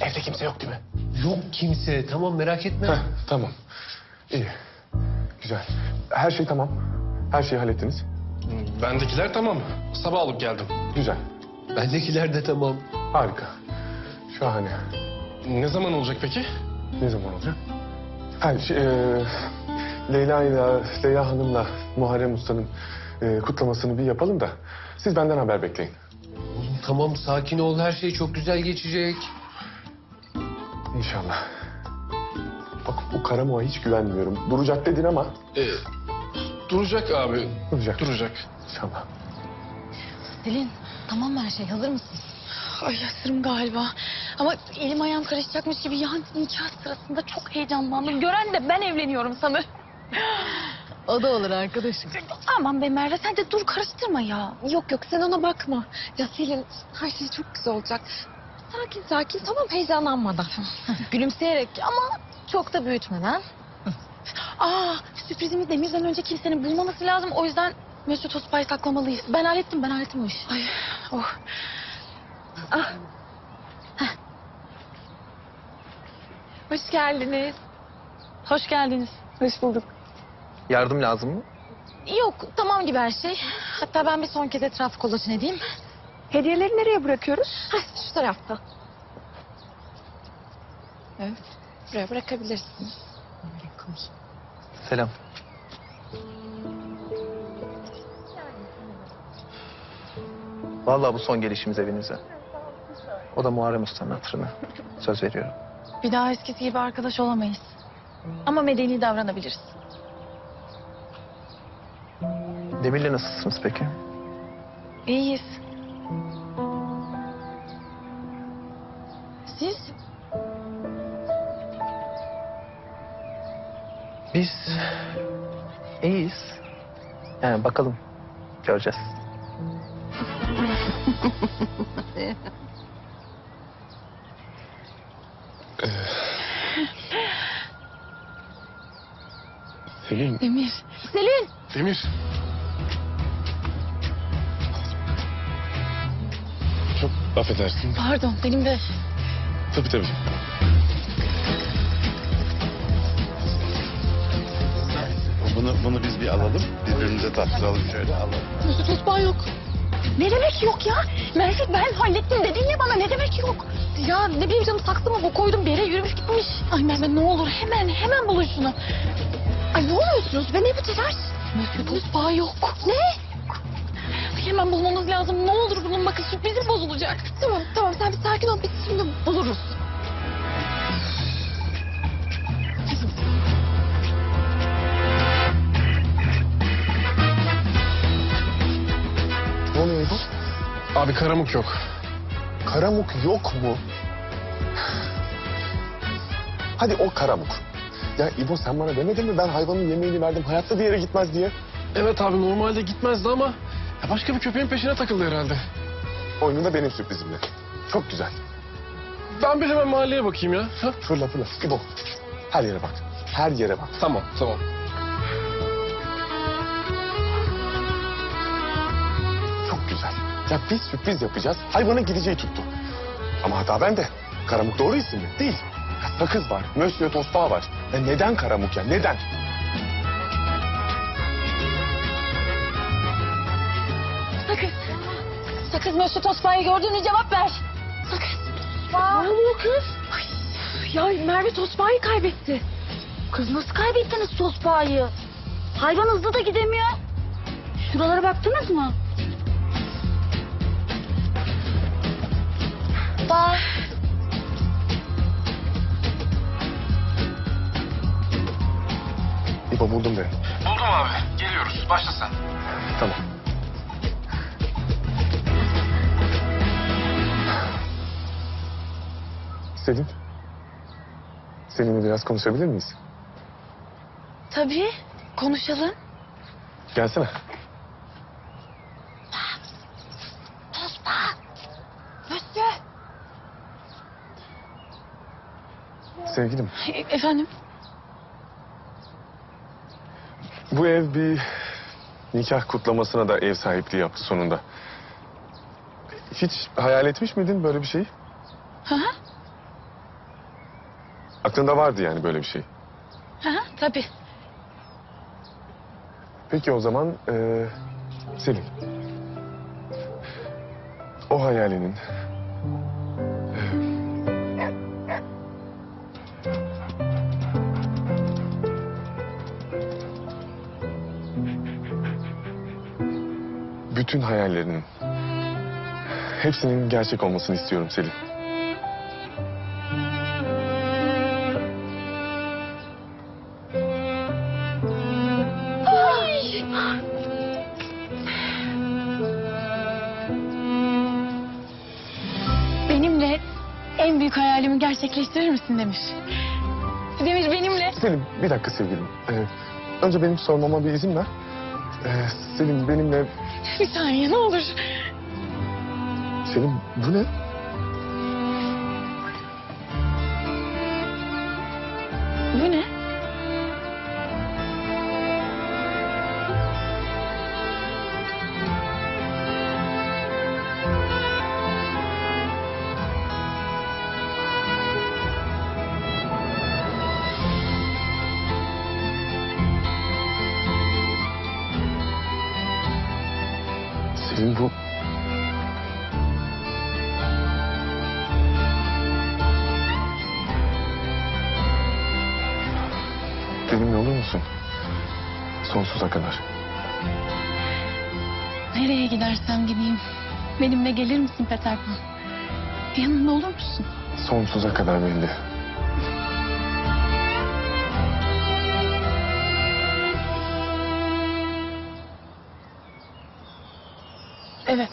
Evde kimse yok değil mi? Yok kimse. Tamam merak etme. Heh, tamam. İyi. Güzel. Her şey tamam. Her şeyi hallettiniz. Bendekiler tamam. Sabah alıp geldim. Güzel. Bendekiler de tamam. Harika. Şahane. Ne zaman olacak peki? Ne zaman olacak? Ha, şey, e, Leyla ile Leyla Hanım'la Muharrem Usta'nın e, kutlamasını bir yapalım da siz benden haber bekleyin. Oğlum tamam sakin ol. Her şey çok güzel geçecek. İnşallah. Bak bu Karamoğa hiç güvenmiyorum. Duracak dedin ama Ee, duracak abi. duracak. Duracak. İnşallah. Selin tamam mı her şey hazır mısın? Ay hazırım galiba. Ama elim ayağım karışacakmış gibi yan nikah sırasında çok heyecanlandım. Gören de ben evleniyorum sanır. O da olur arkadaşım. Aman be Merve sen de dur karıştırma ya. Yok yok sen ona bakma. Ya Selin her şey çok güzel olacak. Sakin sakin tamam heyecanlanmadan. Gülümseyerek ama çok da büyütmeden. Aa sürprizimiz Demir'den önce kimsenin bulmaması lazım. O yüzden Mesut Ospa'yı saklamalıyız. Ben hallettim ben hallettim o işi. Ay, oh. Ah. Heh. Hoş geldiniz. Hoş geldiniz. Hoş bulduk. Yardım lazım mı? Yok tamam gibi her şey. Hatta ben bir son kez etrafı kolaçın edeyim. Hediyeleri nereye bırakıyoruz? Heh, şu tarafta. Evet. Buraya bırakabilirsin. Selam. Vallahi bu son gelişimiz evinize. O da Muharrem Usta'nın hatırına. Söz veriyorum. Bir daha eskisi gibi arkadaş olamayız. Ama medeni davranabiliriz. Demir'le nasılsınız peki? İyiyiz. Siz? Biz iyiyiz. Yani bakalım. Göreceğiz. Selin Demir. Selin. Demir. çok affedersin. Pardon benim de. Tabii tabii. Bunu, bunu biz bir alalım. Birbirimize tattıralım şöyle alalım. Mesut Osman yok. Ne demek yok ya? Merve ben hallettim dedin ya bana ne demek yok? Ya ne bileyim canım saksı mı bu koydum bir yere yürümüş gitmiş. Ay Merve ne olur hemen hemen bulun şunu. Ay ne oluyorsunuz be ne bu telaş? Mesut Osman yok. Ne? Hemen bulmamız lazım. Ne olur bulun bakın sürprizim bozulacak. Tamam tamam sen bir sakin ol biz şimdi buluruz. Ne oluyor İbo? Abi karamuk yok. Karamuk yok mu? Hadi o karamuk. Ya İbo sen bana demedin mi ben hayvanın yemeğini verdim hayatta bir yere gitmez diye. Evet abi normalde gitmezdi ama ya başka bir köpeğin peşine takıldı herhalde. Oyunu da benim sürprizimle. Çok güzel. Ben bir hemen mahalleye bakayım ya. Ha? Fırla fırla. İbo her yere bak. Her yere bak. Tamam tamam. Çok güzel. Ya biz sürpriz yapacağız. Hayvanın gideceği tuttu. Ama hata bende. Karamuk doğru isim mi? Değil. Ya sakız var. Monsieur Tosbağa var. Ya neden karamuk ya? Neden? Sakız Mesut Osman'ı gördüğünü cevap ver. Sakız. Ne oluyor kız? Ya Merve Tosbağa'yı kaybetti. Kız nasıl kaybettiniz Tosbağa'yı? Hayvan hızlı da gidemiyor. Şuralara baktınız mı? Bak. İbo buldum beni. Buldum abi. Geliyoruz. Başla sen. Tamam. Selin. Seninle biraz konuşabilir miyiz? Tabii. Konuşalım. Gelsene. Sevgilim. E- efendim? Bu ev bir nikah kutlamasına da ev sahipliği yaptı sonunda. Hiç hayal etmiş miydin böyle bir şeyi? Hı hı. Aklında vardı yani böyle bir şey. Ha, tabii. Peki o zaman eee Selin. O hayalinin bütün hayallerinin hepsinin gerçek olmasını istiyorum Selin. Büyük hayalimi gerçekleştirir misin Demir? Demir benimle. Selin bir dakika sevgilim. Ee, önce benim sormama bir izin ver. Ee, Selin benimle... Bir saniye ne olur. Selin bu ne? Bu... Benimle olur musun? Sonsuza kadar. Nereye gidersem gideyim. Benimle gelir misin Peter Pan? Yanımda olur musun? Sonsuza kadar benimle. Evet.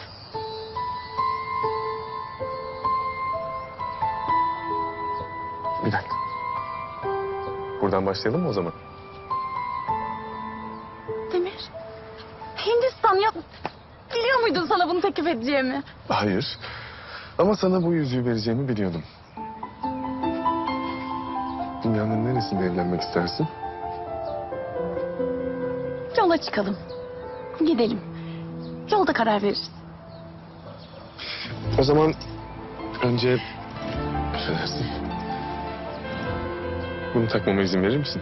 Bir dakika. Buradan başlayalım mı o zaman? Demir. Hindistan ya... Biliyor muydun sana bunu teklif edeceğimi? Hayır. Ama sana bu yüzüğü vereceğimi biliyordum. Dünyanın neresinde evlenmek istersin? Yola çıkalım. Gidelim. Yolda karar veririz. O zaman önce... Affedersin. Bunu takmama izin verir misin?